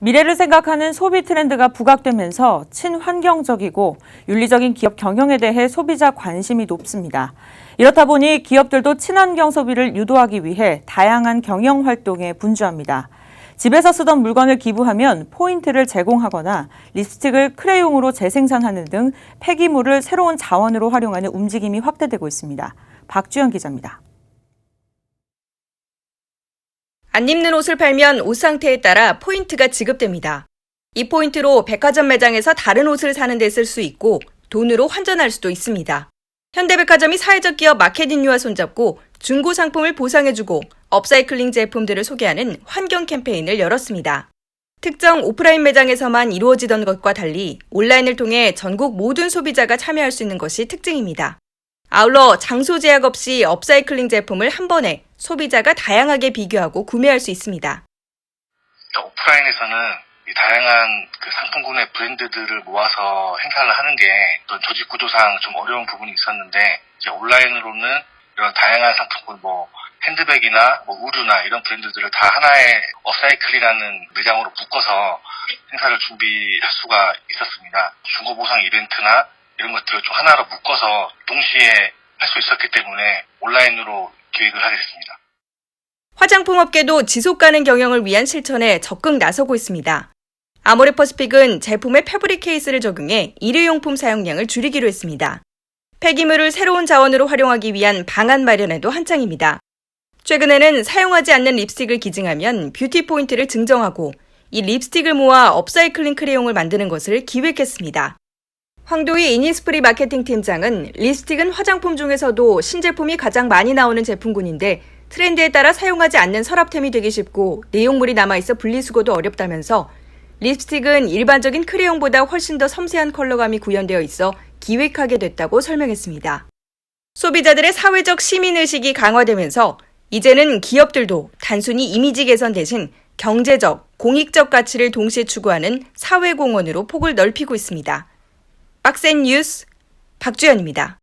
미래를 생각하는 소비 트렌드가 부각되면서 친환경적이고 윤리적인 기업 경영에 대해 소비자 관심이 높습니다. 이렇다 보니 기업들도 친환경 소비를 유도하기 위해 다양한 경영 활동에 분주합니다. 집에서 쓰던 물건을 기부하면 포인트를 제공하거나 립스틱을 크레용으로 재생산하는 등 폐기물을 새로운 자원으로 활용하는 움직임이 확대되고 있습니다. 박주영 기자입니다. 안 입는 옷을 팔면 옷 상태에 따라 포인트가 지급됩니다. 이 포인트로 백화점 매장에서 다른 옷을 사는 데 쓸 수 있고 돈으로 환전할 수도 있습니다. 현대백화점이 사회적 기업 마케팅유와 손잡고 중고 상품을 보상해주고 업사이클링 제품들을 소개하는 환경 캠페인을 열었습니다. 특정 오프라인 매장에서만 이루어지던 것과 달리 온라인을 통해 전국 모든 소비자가 참여할 수 있는 것이 특징입니다. 아울러 장소 제약 없이 업사이클링 제품을 한 번에 소비자가 다양하게 비교하고 구매할 수 있습니다. 그러니까 오프라인에서는 이 다양한 그 상품군의 브랜드들을 모아서 행사를 하는 게 어떤 조직 구조상 좀 어려운 부분이 있었는데 이제 온라인으로는 이런 다양한 상품군 뭐 핸드백이나 뭐 의류나 이런 브랜드들을 다 하나의 업사이클이라는 매장으로 묶어서 행사를 준비할 수가 있었습니다. 중고 보상 이벤트나 이런 것들을 좀 하나로 묶어서 동시에 할 수 있었기 때문에 온라인으로 기획을 하게 됐습니다. 화장품 업계도 지속 가능 경영을 위한 실천에 적극 나서고 있습니다. 아모레퍼시픽은 제품에 패브릭 케이스를 적용해 일회용품 사용량을 줄이기로 했습니다. 폐기물을 새로운 자원으로 활용하기 위한 방안 마련에도 한창입니다. 최근에는 사용하지 않는 립스틱을 기증하면 뷰티 포인트를 증정하고 이 립스틱을 모아 업사이클링 크레용을 만드는 것을 기획했습니다. 황도희 이니스프리 마케팅 팀장은 립스틱은 화장품 중에서도 신제품이 가장 많이 나오는 제품군인데 트렌드에 따라 사용하지 않는 서랍템이 되기 쉽고 내용물이 남아있어 분리수거도 어렵다면서 립스틱은 일반적인 크레용보다 훨씬 더 섬세한 컬러감이 구현되어 있어 기획하게 됐다고 설명했습니다. 소비자들의 사회적 시민의식이 강화되면서 이제는 기업들도 단순히 이미지 개선 대신 경제적, 공익적 가치를 동시에 추구하는 사회공헌으로 폭을 넓히고 있습니다. 빡센 뉴스 박주연입니다.